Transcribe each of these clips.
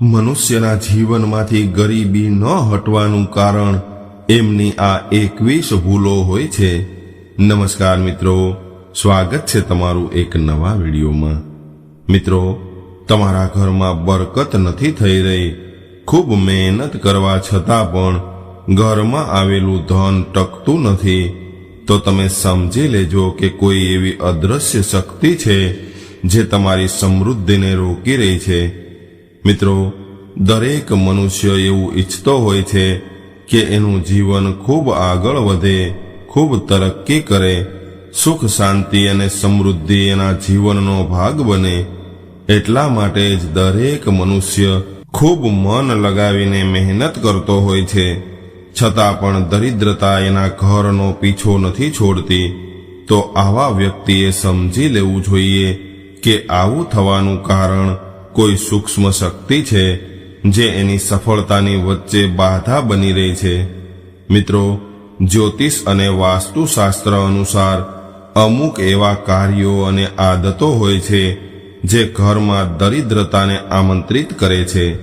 મનુષ્યના જીવનમાંથી ગરીબી ન હટવાનું કારણ એમની આ એકવીસ ભૂલો હોય છે. નમસ્કાર મિત્રો, સ્વાગત છે તમારું એક નવા વિડીયોમાં. મિત્રો, તમારા ઘરમાં બરકત નથી થઈ રહી. ખૂબ મહેનત કરવા છતાં પણ ઘરમાં આવેલું ધન ટકતું નથી. તો તમે સમજી લેજો કે કોઈ એવી અદૃશ્ય શક્તિ છે જે તમારી સમૃદ્ધિને રોકી રહી છે. મિત્રો, દરેક મનુષ્ય એવું ઈચ્છતો હોય છે કે એનું જીવન ખૂબ આગળ વધે, ખૂબ તરક્કી કરે, સુખ, શાંતિ અને સમૃદ્ધિ એના જીવનનો ભાગ બને. એટલા માટે જ દરેક મનુષ્ય ખૂબ મન લગાવીને મહેનત કરતો હોય છે. છતાં પણ દરિદ્રતા એના ઘરનો પીછો નથી છોડતી. તો આવા વ્યક્તિએ સમજી લેવું જોઈએ કે આવું થવાનું કારણ કોઈ સૂક્ષ્મ શક્તિ છે જે એની સફળતાની વચ્ચે બાધા બની રહી છે. મિત્રો, જ્યોતિષ અને વાસ્તુશાસ્ત્ર અનુસાર અમુક એવા કાર્યો અને આદતો હોય છે જે ઘરમાં દરિદ્રતાને આમંત્રિત કરે છે.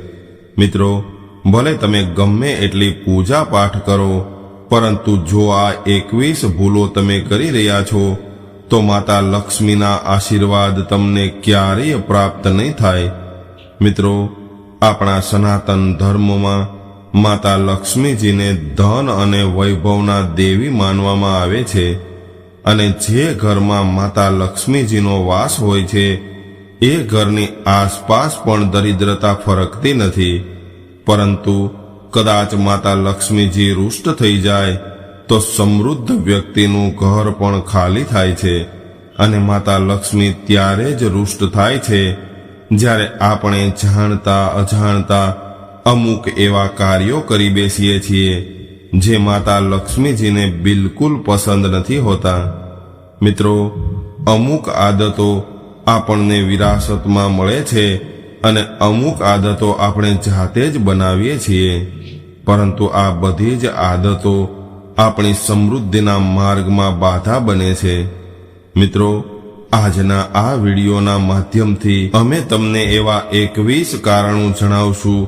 મિત્રો, ભલે તમે ગમે એટલી પૂજા પાઠ કરો, પરંતુ જો આ એકવીસ ભૂલો તમે કરી રહ્યા છો તો માતા લક્ષ્મીના આશીર્વાદ તમને ક્યારેય પ્રાપ્ત નહીં થાય. મિત્રો, આપણા સનાતન ધર્મમાં માતા લક્ષ્મીજીને ધન અને વૈભવના દેવી માનવામાં આવે છે અને જે ઘરમાં માતા લક્ષ્મીજીનો વાસ હોય છે, એ ઘરની આસપાસ પણ દરિદ્રતા ફરકતી નથી. પરંતુ કદાચ માતા લક્ષ્મીજી રૂષ્ટ થઈ જાય તો સમૃદ્ધ વ્યક્તિનું ઘર પણ ખાલી થાય છે અને માતા લક્ષ્મી ત્યારે જ રુષ્ટ થાય છે જ્યારે આપણે જાણતા, અજાણતા અમુક એવા કાર્યો કરી બેસીએ છીએ જે માતા લક્ષ્મીજીને બિલકુલ પસંદ નથી હોતા. મિત્રો, અમુક આદતો આપણને વિરાસતમાં મળે છે અને અમુક આદતો આપણે જાતે જ બનાવીએ છીએ. પરંતુ આ બધી જ આદતો આપણી સમૃદ્ધિના માર્ગમાં બાધા બને છે. મિત્રો, આજના આ વિડીયોના માધ્યમથી અમે તમને એવા એકવીસ કારણો જણાવશું,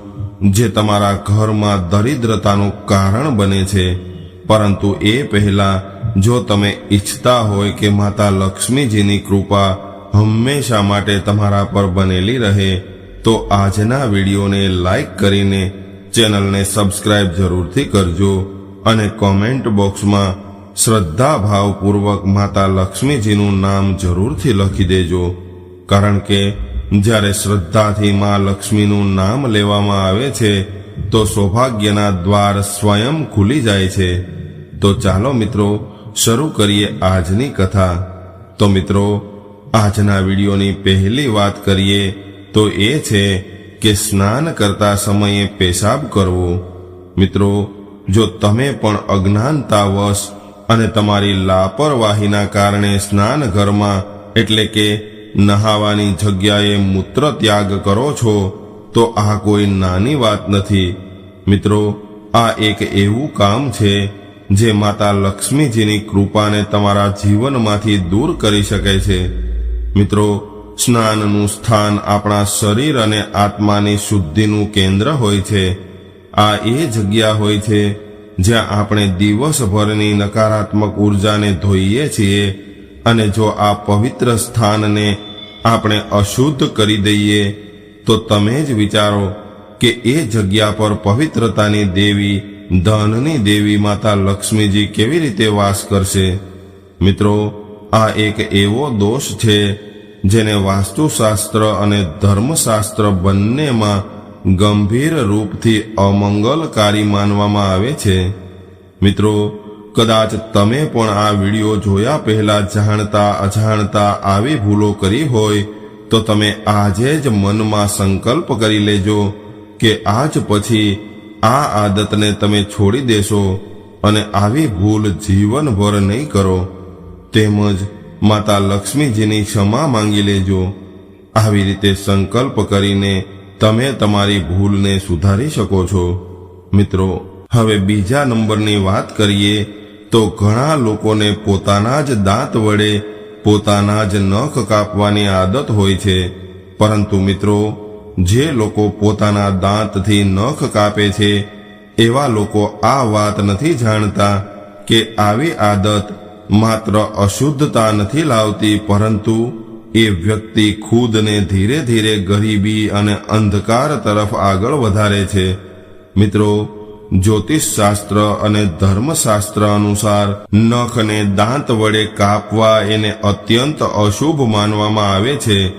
જે તમારા ઘરમાં દરિદ્રતાનું કારણ બને છે. પરંતુ એ પહેલા, જો તમે ઈચ્છતા હોય કે માતા લક્ષ્મીજીની કૃપા હંમેશા માટે તમારા પર બનેલી રહે, તો આજના વિડીયોને લાઈક કરીને ચેનલને સબસ્ક્રાઇબ જરૂરથી કરજો. અને કોમેન્ટ બોક્સમાં શ્રદ્ધા ભાવપૂર્વક માતા લક્ષ્મીજીનું નામ જરૂરથી લખી દેજો. કારણ કે જ્યારે શ્રદ્ધાથી મા લક્ષ્મીનું નામ લેવામાં આવે છે, તો સૌભાગ્યના દ્વાર સ્વયં ખુલી જાય છે. તો ચાલો મિત્રો, શરૂ કરીએ આજની કથા. તો મિત્રો, આજના વિડીયોની પહેલી વાત કરીએ તો એ છે કે સ્નાન કરતા સમયે પેશાબ કરવો. મિત્રો જો તમે પણ અજ્ઞાનતાવશ અને તમારી લાપરવાહીના કારણે સ્નાન ઘરમાં, એટલે કે નહાવાની જગ્યાએ મૂત્ર ત્યાગ કરો છો, તો આ કોઈ નાની વાત નથી. મિત્રો, આ એક એવું કામ છે, જે માતા લક્ષ્મીજીની કૃપાને તમારા જીવનમાંથી દૂર કરી શકે છે. મિત્રો, સ્નાનનું સ્થાન આપણા શરીર અને આત્માની શુદ્ધિનું કેન્દ્ર હોય છે. આ એ જગ્યા હોય છે જ્યાં આપણે દિવસભરની નકારાત્મક ઉર્જાને ધોઈએ છીએ અને જો આ પવિત્ર સ્થાનને આપણે અશુદ્ધ કરી દઈએ, તો તમે જ વિચારો કે એ જગ્યા પર પવિત્રતાની દેવી, ધનની દેવી માતા લક્ષ્મીજી કેવી રીતે વાસ કરશે? મિત્રો, આ એક એવો દોષ છે જેને વાસ્તુશાસ્ત્ર અને ધર્મશાસ્ત્ર બંનેમાં ગંભીર રૂપથી અમંગલકારી માનવામાં આવે છે. મિત્રો, કદાચ તમે પણ આ વીડિયો જોયા પહેલા જાણતા અજાણતા આવી ભૂલો કરી હોય, તો તમે આજે જ મનમાં સંકલ્પ કરી લેજો કે આજ પછી આ આદતને તમે છોડી દેશો અને આવી ભૂલ જીવનભર નહીં કરો. તેમજ માતા લક્ષ્મીજીની ક્ષમા માંગી લેજો. આવી રીતે સંકલ્પ કરીને તમે તમારી ભૂલને સુધારી શકો છો. મિત્રો, હવે બીજા નંબરની વાત કરીએ તો ઘણા લોકોને પોતાના જ દાંત વડે પોતાના જ નખ કાપવાની આદત હોય છે. પરંતુ મિત્રો, જે લોકો પોતાના દાંતથી નખ કાપે છે, એવા લોકો આ વાત નથી જાણતા કે આવી આદત માત્ર અશુદ્ધતા નથી લાવતી, પરંતુ એ વ્યક્તિ ખુદને ધીરે ધીરે ગરીબી અને અંધકાર તરફ આગળ વધારે છે. મિત્રો, જ્યોતિષશાસ્ત્ર અને ધર્મશાસ્ત્ર અનુસાર નખને દાંત વડે કાપવા એને અત્યંત અશુભ માનવામાં આવે છે.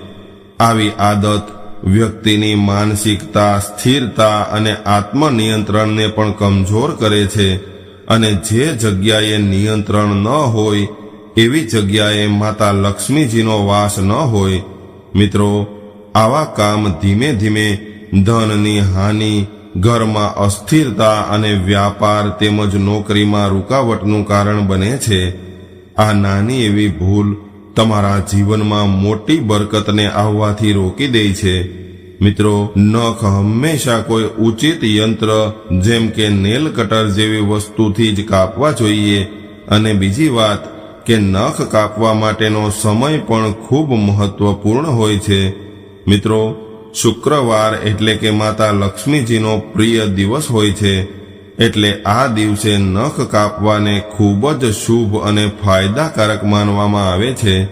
આવી આદત વ્યક્તિની માનસિકતા, સ્થિરતા અને આત્મનિયંત્રણને પણ કમજોર કરે છે અને જે જગ્યાએ નિયંત્રણ ન હોય એવી જગ્યાએ માતા લક્ષ્મીજીનો વાસ ન હોય. મિત્રો, આવા કામ ધીમે ધીમે ધનની હાનિ, ઘરમાં અસ્થિરતા અને વ્યાપાર તેમજ નોકરીમાં રૂકાવટનું કારણ બને છે. આ નાની એવી ભૂલ તમારા જીવનમાં મોટી બરકતને આવવાથી રોકી દે છે. મિત્રો નખ હંમેશા કોઈ ઉચિત યંત્ર, જેમ કે નેલ કટર જેવી વસ્તુથી જ કાપવા જોઈએ. અને બીજી વાત કે નખ કાપવા માટેનો સમય પણ ખૂબ મહત્વપૂર્ણ હોય છે. મિત્રો, શુક્રવાર એટલે કે માતા લક્ષ્મીજીનો પ્રિય દિવસ હોય છે. એટલે આ દિવસે નખ કાપવાને ખૂબ જ શુભ અને ફાયદાકારક માનવામાં આવે છે.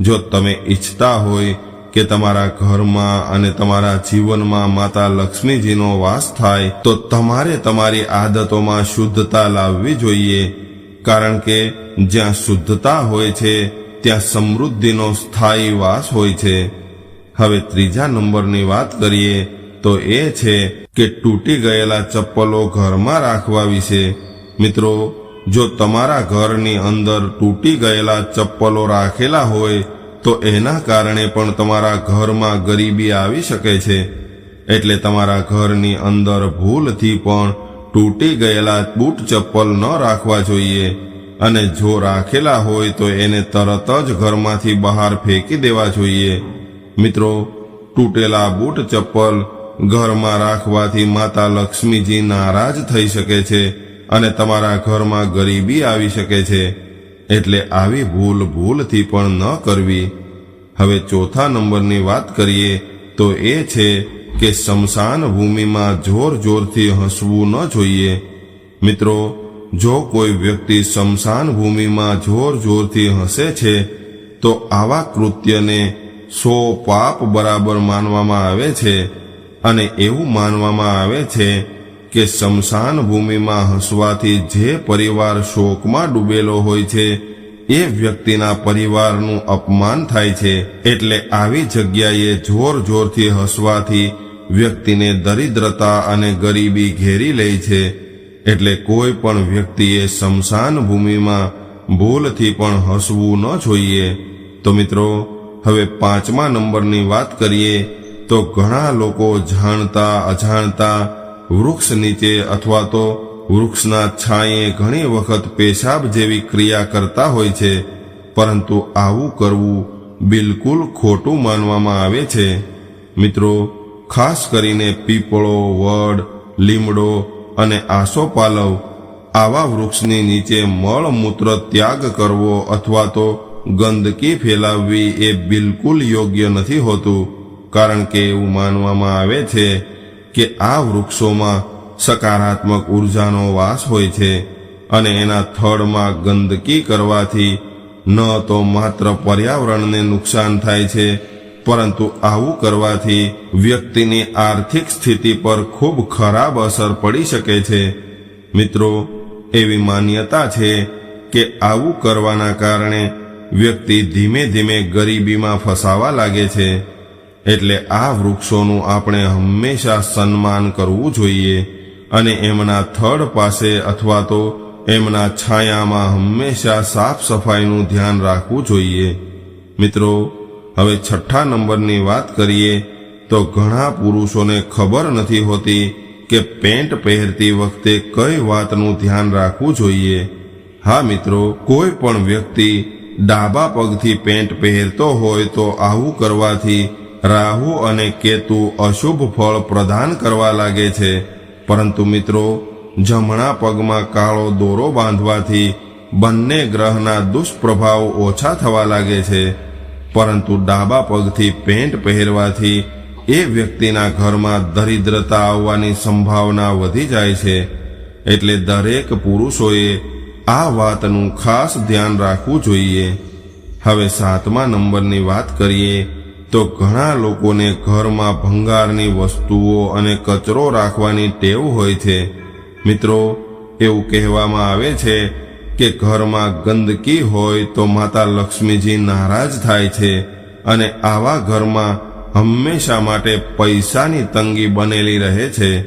જો તમે ઈચ્છતા હોય કે તમારા ઘરમાં અને તમારા જીવનમાં માતા લક્ષ્મીજીનો વાસ થાય, તો તમારે તમારી આદતોમાં શુદ્ધતા લાવવી જોઈએ. કારણ કે જ્યાં શુદ્ધતા હોય છે, ત્યાં સમૃદ્ધિનો સ્થાયી વાસ હોય છે. હવે ત્રીજા નંબરની વાત કરીએ, તો એ છે કે તૂટી ગયેલા ચપ્પલો ઘરમાં રાખવા વિશે. મિત્રો, જો તમારા ઘરની અંદર તૂટી ગયેલા ચપ્પલો રાખેલા હોય, તો એના કારણે પણ તમારા ઘરમાં ગરીબી આવી શકે છે. એટલે તમારા ઘરની અંદર ભૂલથી પણ તૂટી ગયેલા બૂટ ચપ્પલ ન રાખવા જોઈએ. અને જો રાખેલા હોય તો એને તરત જ ઘરમાંથી બહાર ફેંકી દેવા જોઈએ. મિત્રો, તૂટેલા બૂટ ચપ્પલ ઘરમાં રાખવાથી માતા લક્ષ્મીજી નારાજ થઈ શકે છે અને તમારા ઘરમાં ગરીબી આવી શકે છે. એટલે આવી ભૂલ ભૂલથી પણ ન કરવી. હવે ચોથા નંબરની વાત કરીએ તો એ છે કે શમશાન ભૂમિમાં જોર જોરથી હસવું ન જોઈએ. મિત્રો જો કોઈ વ્યક્તિ શમશાન ભૂમિમાં જોર જોરથી હસે છે, તો આવા કૃત્યને સો પાપ બરાબર માનવામાં આવે છે અને એવું માનવામાં આવે છે કે શમશાન ભૂમિમાં હસવાથી જે પરિવાર શોકમાં ડૂબેલો હોય છે, એ વ્યક્તિના પરિવારનું અપમાન થાય છે. એટલે આવી જગ્યાએ જોર જોરથી હસવાથી વ્યક્તિને દરિદ્રતા અને ગરીબી ઘેરી લે છે. એટલે કોઈ પણ વ્યક્તિએ શમશાન ભૂમિમાં ભૂલથી પણ હસવું ન જોઈએ. તો મિત્રો, હવે પાંચમા નંબરની વાત કરીએ, તો ઘણા લોકો જાણતા, અજાણતા વૃક્ષ નીચે અથવા તો વૃક્ષના છાંયે ઘણી વખત પેશાબ જેવી ક્રિયા કરતા હોય છે, પરંતુ આવું કરવું બિલકુલ ખોટું માનવામાં આવે છે. મિત્રો, ખાસ કરીને પીપળો, વડ, લીમડો અને આસોપાલવ આવા વૃક્ષની નીચે મળમૂત્ર ત્યાગ કરવો અથવા તો ગંદકી ફેલાવવી એ બિલકુલ યોગ્ય નથી હોતું, કારણ કે એવું માનવામાં આવે છે કે આ વૃક્ષોમાં સકારાત્મક ઉર્જાનો વાસ હોય છે અને એના થડમાં ગંદકી કરવાથી ન તો માત્ર પર્યાવરણને નુકસાન થાય છે પરંતુ આવું કરવાથી વ્યક્તિની આર્થિક સ્થિતિ પર ખૂબ ખરાબ અસર પડી શકે છે. મિત્રો, એવી માન્યતા છે કે આવું કરવાના કારણે વ્યક્તિ ધીમે ધીમે ગરીબીમાં ફસાવા લાગે છે. એટલે આ વૃક્ષોનું આપણે હંમેશા સન્માન કરવું જોઈએ અને એમના થડ પાસે અથવા તો એમના છાયામાં હંમેશા સાફ સફાઈનું ધ્યાન રાખવું જોઈએ. મિત્રો હવે છઠ્ઠા નંબરની વાત કરીએ, તો ઘણા પુરુષોને ખબર નથી હોતી કે પેન્ટ પહેરતી વખતે કઈ વાતનું ધ્યાન રાખવું જોઈએ. હા મિત્રો, કોઈ પણ વ્યક્તિ ડાબા પગથી પેન્ટ પહેરતો હોય તો આવું કરવાથી રાહુ અને કેતુ અશુભ ફળ પ્રદાન કરવા લાગે છે. પરંતુ મિત્રો, જમણા પગમાં કાળો દોરો બાંધવાથી બંને ગ્રહના દુષ્પ્રભાવ ઓછા થવા લાગે છે. પરંતુ ડાબા પગથી પેન્ટ પહેરવાથી એ વ્યક્તિના ઘરમાં દરિદ્રતા આવવાની સંભાવના વધી જાય છે. એટલે દરેક પુરુષોએ આ વાતનું ખાસ ધ્યાન રાખવું જોઈએ. હવે સાતમા નંબરની વાત કરીએ તો ઘણા લોકોને ઘરમાં ભંગારની વસ્તુઓ અને કચરો રાખવાની ટેવ હોય છે. મિત્રો, એવું કહેવામાં આવે છે કે ઘરમાં ગંદકી હોય તો માતા લક્ષ્મીજી નારાજ થાય છે અને આવા ઘરમાં હંમેશા માટે પૈસાની તંગી બનેલી રહે છે.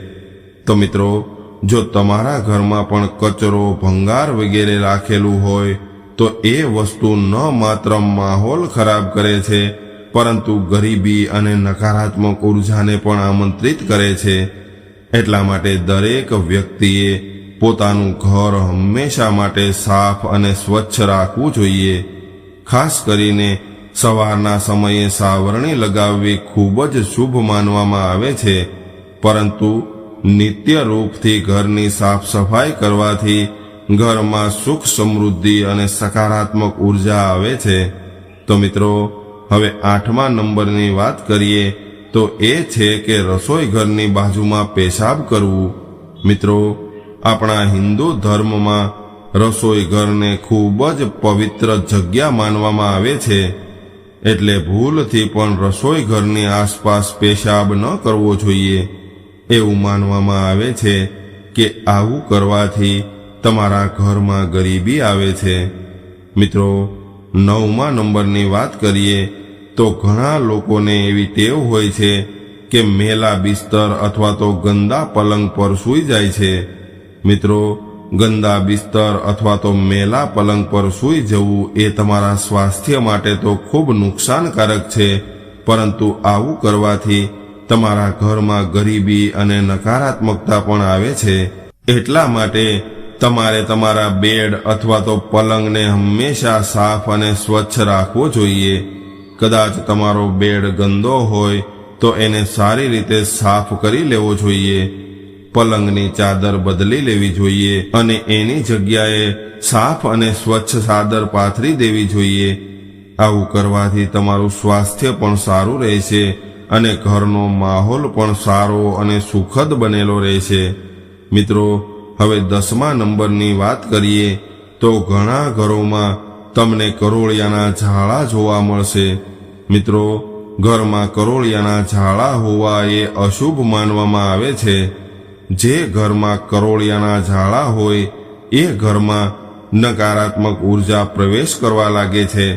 તો મિત્રો, જો તમારા ઘરમાં પણ કચરો, ભંગાર વગેરે રાખેલું હોય, તો એ વસ્તુ ન માત્ર માહોલ ખરાબ કરે છે, પરંતુ ગરીબી અને નકારાત્મક ઉર્જાને પણ આમંત્રિત કરે છે. એટલા માટે દરેક વ્યક્તિએ પોતાનું ઘર હંમેશા માટે સાફ અને સ્વચ્છ રાખવું જોઈએ. ખાસ કરીને સવારના સમયે સાવરણી લગાવવી ખૂબ જ શુભ માનવામાં આવે છે. પરંતુ નિત્ય રૂપથી ઘરની સાફ સફાઈ કરવાથી ઘરમાં સુખ સમૃદ્ધિ અને સકારાત્મક ઊર્જા આવે છે. તો મિત્રો, હવે આઠમા નંબરની વાત કરીએ તો એ છે કે રસોઈ ઘરની બાજુમાં પેશાબ કરવું. મિત્રો આપણા હિન્દુ ધર્મમાં રસોઈ ઘરને ખૂબ જ પવિત્ર જગ્યા માનવામાં આવે છે, એટલે ભૂલથી પણ રસોઈ ઘરની આસપાસ પેશાબ ન કરવો જોઈએ. એવું માનવામાં આવે છે કે આવું કરવાથી તમારા ઘરમાં ગરીબી આવે છે. મિત્રો, નવમા નંબરની વાત કરીએ તો ઘણા લોકોને એવી ટેવ હોય છે કે મેલા બિસ્તર અથવા તો ગંદા પલંગ પર સૂઈ જાય છે. મિત્રો, ગંદા બિસ્તર અથવા તો મેલા પલંગ પર સૂઈ જવું એ તમારા સ્વાસ્થ્ય માટે તો ખૂબ નુકસાનકારક છે. પરંતુ આવું કરવાથી તમારા ઘરમાં ગરીબી અને નકારાત્મકતા પણ આવે છે. એટલા માટે તમારે તમારા બેડ અથવા તો પલંગને હંમેશા સાફ અને સ્વચ્છ રાખવો જોઈએ. કદાચ તમારો બેડ ગંદો હોય તો એને સારી રીતે સાફ કરી લેવો જોઈએ. પલંગની ચાદર બદલી લેવી જોઈએ અને એની જગ્યાએ સાફ અને સ્વચ્છ ચાદર પાથરી દેવી જોઈએ. આવું કરવાથી તમારું સ્વાસ્થ્ય પણ સારું રહેશે અને ઘરનો માહોલ પણ સારો અને સુખદ બનેલો રહેશે. મિત્રો, હવે દસમા નંબરની વાત કરીએ તો ઘણા ઘરોમાં તમને કરોળિયાના ઝાડા જોવા મળશે. મિત્રો, ઘરમાં કરોળિયાના ઝાડા હોવા એ અશુભ માનવામાં આવે છે. જે ઘરમાં કરોળિયાના ઝાડા હોય, એ ઘરમાં નકારાત્મક ઊર્જા પ્રવેશ કરવા લાગે છે.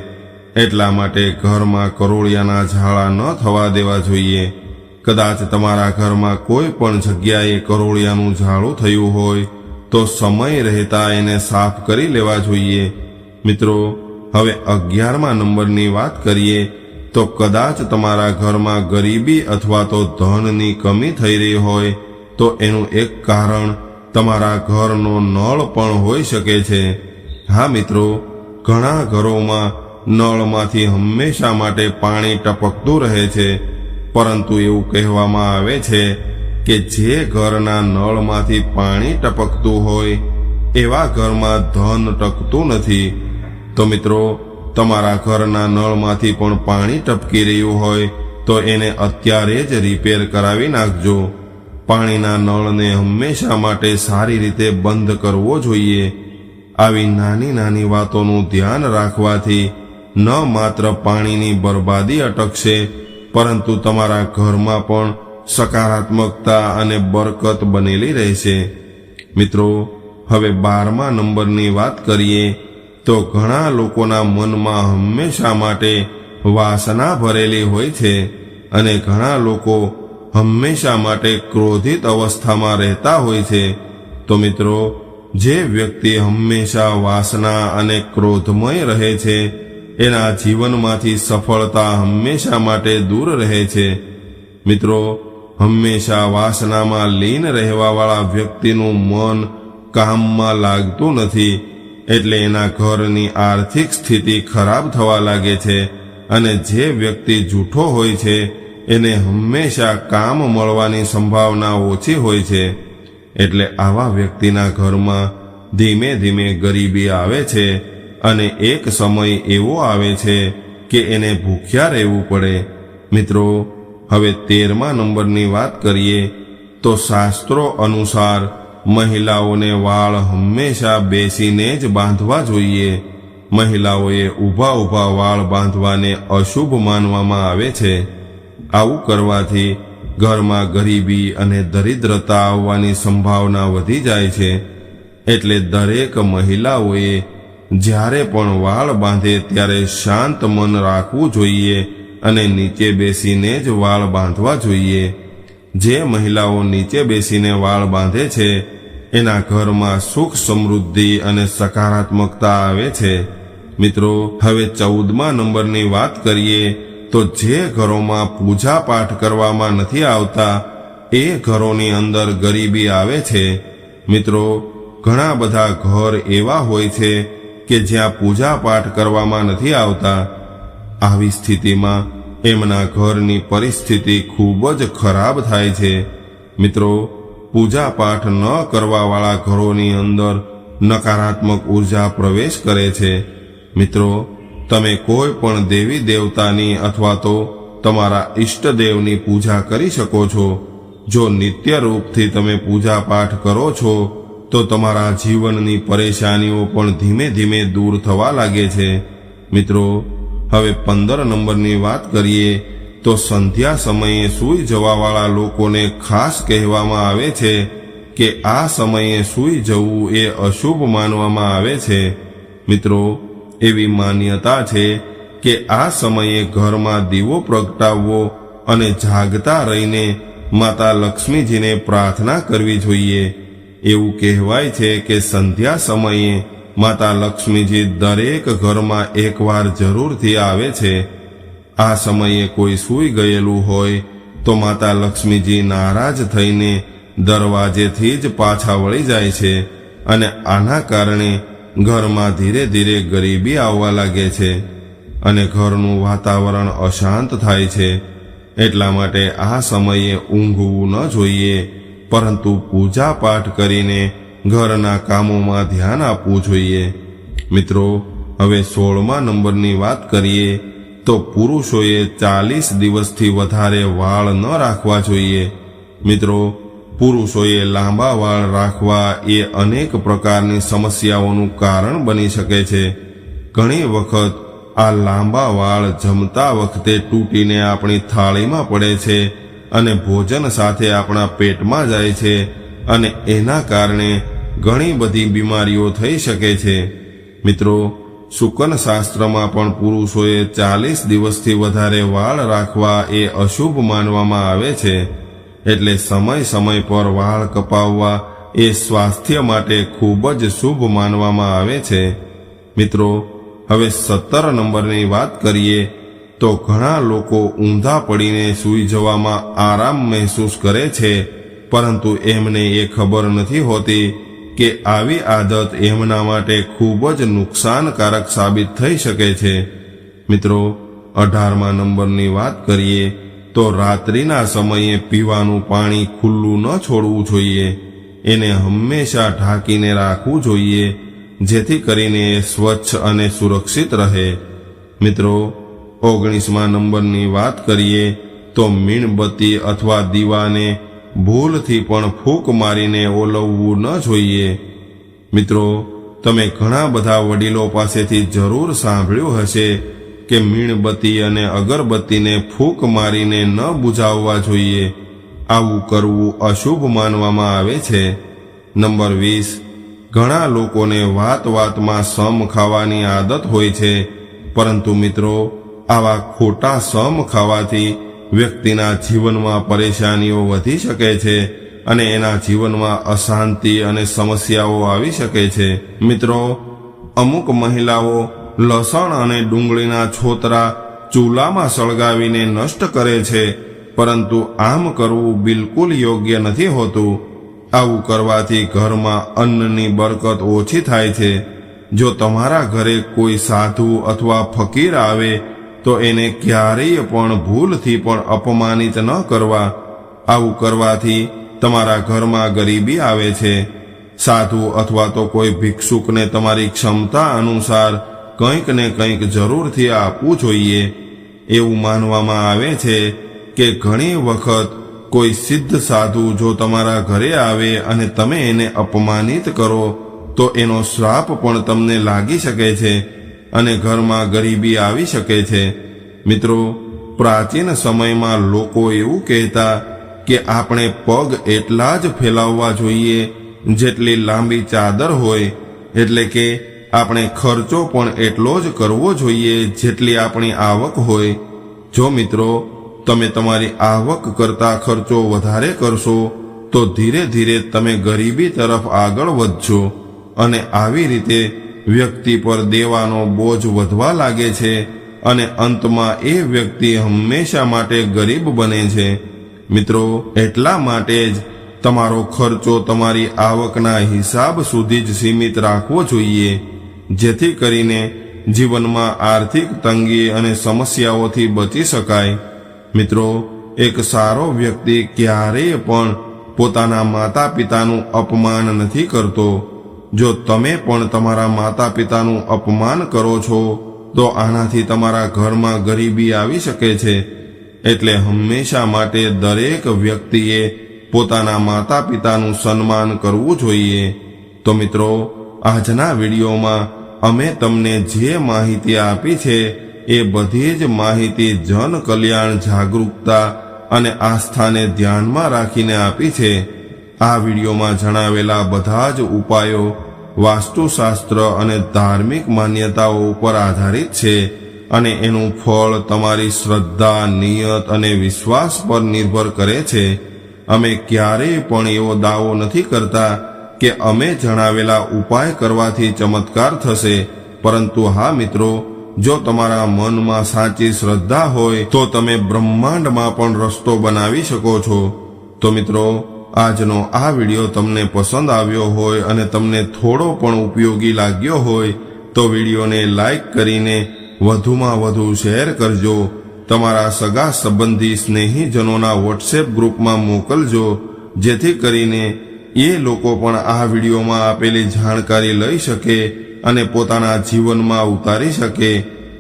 એટલા માટે ઘરમાં કરોળિયાના ઝાડા ન થવા દેવા જોઈએ. કદાચ તમારા ઘરમાં કોઈ પણ જગ્યાએ કરોળિયાનું ઝાડું થયું હોય, તો સમય રહેતા એને સાફ કરી લેવા જોઈએ. મિત્રો, હવે અગિયારમા નંબરની વાત કરીએ, તો કદાચ તમારા ઘરમાં ગરીબી અથવા તો ધનની કમી થઈ રહી હોય તો એનું એક કારણ તમારા ઘરનો નળ પણ હોઈ શકે છે. હા, મિત્રો, ઘણા ઘરોમાં નળમાંથી હંમેશા માટે પાણી ટપકતું રહે છે. પરંતુ એવું કહેવામાં આવે છે કે જે ઘરના નળમાંથી પાણી ટપકતું હોય, એવા ઘરમાં ધન ટકતું નથી. તો મિત્રો, તમારા ઘરના નળમાંથી પણ પાણી ટપકી રહ્યું હોય, તો એને અત્યારે જ રિપેર કરાવી નાખજો. પાણીના નળને હંમેશા માટે સારી રીતે બંધ કરવો જોઈએ. આવી નાની નાની વાતોનું ધ્યાન રાખવાથી ન માત્ર પાણીની બરબાદી અટકશે, પરંતુ તમારા ઘરમાં પણ સકારાત્મકતા અને બરકત બનેલી રહેશે. મિત્રો, હવે બારમા નંબરની વાત કરીએ, તો ઘણા લોકોના મનમાં હંમેશા માટે વાસના ભરેલી હોય છે અને ઘણા લોકો હંમેશા માટે ક્રોધિત અવસ્થામાં રહેતા હોય છે. તો મિત્રો, જે વ્યક્તિ હંમેશા વાસના અને ક્રોધમય રહે છે, એના જીવનમાંથી સફળતા હંમેશા માટે દૂર રહે છે. મિત્રો, હંમેશા વાસનામાં લીન રહેવાવાળા વ્યક્તિનું મન કામમાં લાગતું નથી, એટલે એના ઘરની આર્થિક સ્થિતિ ખરાબ થવા લાગે છે અને જે વ્યક્તિ જૂઠો હોય છે એને હંમેશા કામ મળવાની સંભાવના ઓછી હોય છે. એટલે આવા વ્યક્તિના ઘરમાં ધીમે ધીમે ગરીબી આવે છે અને એક સમય એવો આવે છે કે એને ભૂખ્યા રહેવું પડે. મિત્રો, હવે તેરમા નંબરની વાત કરીએ તો શાસ્ત્રો અનુસાર મહિલાઓને વાળ હંમેશા બેસીને જ બાંધવા જોઈએ. મહિલાઓએ ઊભા ઊભા વાળ બાંધવાને અશુભ માનવામાં આવે છે. આવું કરવાથી ઘરમાં ગરીબી અને દરિદ્રતા આવવાની સંભાવના વધી જાય છે. એટલે દરેક મહિલાઓએ જ્યારે પણ વાળ બાંધે ત્યારે શાંત મન રાખવું જોઈએ અને નીચે બેસીને જ વાળ બાંધવા જોઈએ. જે મહિલાઓ નીચે બેસીને વાળ બાંધે છે, એના ઘરમાં સુખ સમૃદ્ધિ અને સકારાત્મકતા આવે છે. મિત્રો, હવે ચૌદમા નંબરની વાત કરીએ તો જે ઘરોમાં પૂજા પાઠ કરવામાં નથી આવતા, એ ઘરોની અંદર ગરીબી આવે છે. મિત્રો, ઘણા બધા ઘર એવા હોય છે કે જ્યાં પૂજા પાઠ કરવામાં નથી આવતા. આવી સ્થિતિમાં એમના ઘરની પરિસ્થિતિ ખૂબ જ ખરાબ થાય છે. મિત્રો પૂજા પાઠ ન કરવાવાળા ઘરોની અંદર નકારાત્મક ઊર્જા પ્રવેશ કરે છે. મિત્રો તમે કોઈ પણ દેવી દેવતાની અથવા તો તમારા ઈષ્ટદેવની પૂજા કરી શકો છો. જો નિત્ય રૂપથી તમે પૂજા પાઠ કરો છો, તો તમારા જીવનની પરેશાનીઓ પણ ધીમે ધીમે દૂર થવા લાગે છે. મિત્રો, હવે પંદર નંબરની વાત કરીએ, તો સંધ્યા સમયે સૂઈ જવાવાળા લોકોને ખાસ કહેવામાં આવે છે કે આ સમયે સૂઈ જવું એ અશુભ માનવામાં આવે છે. મિત્રો એવી માન્યતા છે કે આ સમયે ઘરમાં દીવો પ્રગટાવવો અને જાગતા રહીને માતા લક્ષ્મીજીને પ્રાર્થના કરવી જોઈએ. એવું કહેવાય છે કે સંધ્યા સમયે માતા લક્ષ્મીજી દરેક ઘરમાં એકવાર જરૂરથી આવે છે. આ સમયે કોઈ સૂઈ ગયેલું હોય તો માતા લક્ષ્મીજી નારાજ થઈને દરવાજેથી જ પાછા વળી જાય છે અને આના કારણે ઘરમાં ધીરે ધીરે ગરીબી આવવા લાગે છે અને ઘરનું વાતાવરણ અશાંત થાય છે. એટલા માટે આ સમયે ઊંઘવું ન જોઈએ, પરંતુ પૂજા પાઠ કરીને ઘરના કામોમાં ધ્યાન આપવું જોઈએ. મિત્રો, હવે સોળમા નંબરની વાત કરીએ, તો પુરુષોએ ચાલીસ દિવસથી વધારે વાળ ન રાખવા જોઈએ. મિત્રો પુરુષોએ લાંબા વાળ રાખવા એ અનેક પ્રકારની સમસ્યાઓનું કારણ બની શકે છે. ઘણી વખત આ લાંબા વાળ જમતા વખતે તૂટીને આપણી થાળીમાં પડે છે અને ભોજન સાથે આપણા પેટમાં જાય છે અને એના કારણે ઘણી બધી બીમારીઓ થઈ શકે છે. મિત્રો, શુકન શાસ્ત્રમાં પણ પુરુષોએ ચાલીસ દિવસથી વધારે વાળ રાખવા એ અશુભ માનવામાં આવે છે. એટલે સમય સમય પર વાળ કપાવવા એ સ્વાસ્થ્ય માટે ખૂબ જ શુભ માનવામાં આવે છે. મિત્રો, હવે સત્તર નંબરની વાત કરીએ તો ઘણા લોકો ઊંધા પડીને સૂઈ જવામાં આરામ મહેસૂસ કરે છે, પરંતુ એમને એ ખબર નથી હોતી કે આવી આદત એમના માટે ખૂબ જ નુકસાનકારક સાબિત થઈ શકે છે. મિત્રો, અઢારમા નંબરની વાત કરીએ તો રાત્રિના સમયે પીવાનું પાણી ખુલ્લું ન છોડવું જોઈએ. એને હંમેશા ઢાંકીને રાખવું જોઈએ, જેથી કરીને એ સ્વચ્છ અને સુરક્ષિત રહે. મિત્રો, ઓગણીસમા નંબરની વાત કરીએ તો મીણબત્તી અથવા દીવાને ભૂલથી પણ ફૂંક મારીને ઓલવવું ન જોઈએ. મિત્રો, તમે ઘણા બધા વડીલો પાસેથી જરૂર સાંભળ્યું હશે કે મીણબત્તી અને અગરબત્તીને ફૂંક મારીને ન બુઝાવવા જોઈએ. આવું કરવું અશુભ માનવામાં આવે છે. નંબર વીસ. ઘણા લોકોને વાત વાતમાં સમ ખાવાની આદત હોય છે. પરંતુ મિત્રો, આવા ખોટા સમ ખાવાથી વ્યક્તિના જીવનમાં પરેશાનીઓ વધી શકે છે અને એના જીવનમાં અશાંતિ અને સમસ્યાઓ આવી શકે છે. મિત્રો, અમુક મહિલાઓ લસણ અને ડુંગળીના છોતરા ચૂલામાં સળગાવીને નષ્ટ કરે છે, પરંતુ આમ કરવું બિલકુલ યોગ્ય નથી હોતું. આવું કરવાથી ઘરમાં અન્નની બરકત ઓછી થાય છે. જો તમારા ઘરે કોઈ સાધુ અથવા ફકીર આવે, તો એને ક્યારેય પણ ભૂલથી પણ અપમાનિત ન કરવા. આવું કરવાથી તમારા ઘરમાં ગરીબી આવે છે. સાધુ અથવા તો કોઈ ભિક્ષુકને તમારી ક્ષમતા અનુસાર કંઈક ને કંઈક જરૂરથી આપવું જોઈએ. એવું માનવામાં આવે છે કે ઘણી વખત કોઈ સિદ્ધ સાધુ જો તમારા ઘરે આવે અને તમે એને અપમાનિત કરો, તો એનો શ્રાપ પણ તમને લાગી શકે છે અને ઘરમાં ગરીબી આવી શકે છે. મિત્રો, પ્રાચીન સમયમાં લોકો એવું કહેતા કે આપણે પગ એટલા જ ફેલાવવા જોઈએ જેટલી લાંબી ચાદર હોય, એટલે કે આપણે ખર્ચો પણ એટલો જ કરવો જોઈએ જેટલી આપણી આવક હોય. જો મિત્રો, તમે તમારી આવક કરતા ખર્ચો વધારે કરશો, તો ધીરે ધીરે તમે ગરીબી તરફ આગળ વધશો અને આવી રીતે વ્યક્તિ પર દેવાનો બોજ વધવા લાગે છે અને અંતમાં એ વ્યક્તિ હંમેશા માટે ગરીબ બને છે. મિત્રો, એટલા માટે જ તમારો ખર્ચો તમારી આવકના હિસાબ સુધી જ સીમિત રાખવો જોઈએ. જેથી કરીને જીવનમાં આર્થિક તંગી અને સમસ્યાઓથી બચી શકાય. મિત્રો, એક સારો વ્યક્તિ ક્યારેય પણ પોતાના માતા પિતાનું અપમાન નથી કરતો. જો તમે પણ તમારા માતા પિતાનું અપમાન કરો છો, તો આનાથી તમારા ઘરમાં ગરીબી આવી શકે છે. એટલે હંમેશા માટે દરેક વ્યક્તિએ પોતાના માતા પિતાનું સન્માન કરવું જોઈએ. તો મિત્રો, આજના વિડીયોમાં અમે તમને જે માહિતી આપી છે, એ બધી જ માહિતી જન કલ્યાણ જાગૃતતા અને આસ્થાને ધ્યાનમાં રાખીને આપી છે. આ વિડીયોમાં જણાવેલા બધા જ ઉપાયો વાસ્તુશાસ્ત્ર અને ધાર્મિક માન્યતાઓ ઉપર આધારિત છે અને એનું ફળ તમારી શ્રદ્ધા, નિયત અને વિશ્વાસ પર નિર્ભર કરે છે. અમે ક્યારેય પણ એવો દાવો નથી કરતા કે અમે જણાવેલા ઉપાય કરવાથી ચમત્કાર થશે. પરંતુ હા મિત્રો, જો તમારા મનમાં સાચી શ્રદ્ધા હોય, તો તમે બ્રહ્માંડમાં પણ રસ્તો બનાવી શકો છો. તો મિત્રો, આજનો આ વીડિયો તમને પસંદ આવ્યો હોય અને તમને થોડો પણ ઉપયોગી લાગ્યો હોય, તો વિડીયોને લાઈક કરીને વધુમાં વધુ શેર કરજો. તમારા સગા સંબંધી સ્નેહીજનોના વોટ્સએપ ગ્રુપમાં મોકલજો, જેથી કરીને એ લોકો પણ આ વિડીયોમાં આપેલી જાણકારી લઈ શકે અને પોતાના જીવનમાં ઉતારી શકે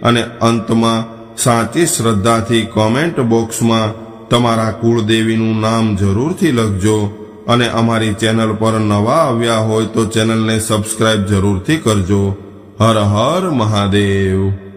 અને અંતમાં સાચી શ્રદ્ધાથી કોમેન્ટ બોક્સમાં તમારા કુળદેવીનું નામ જરૂરથી લખજો અને અમારી ચેનલ પર નવા આવ્યા હોય તો ચેનલને સબસ્ક્રાઇબ જરૂરથી કરજો. હર હર મહાદેવ.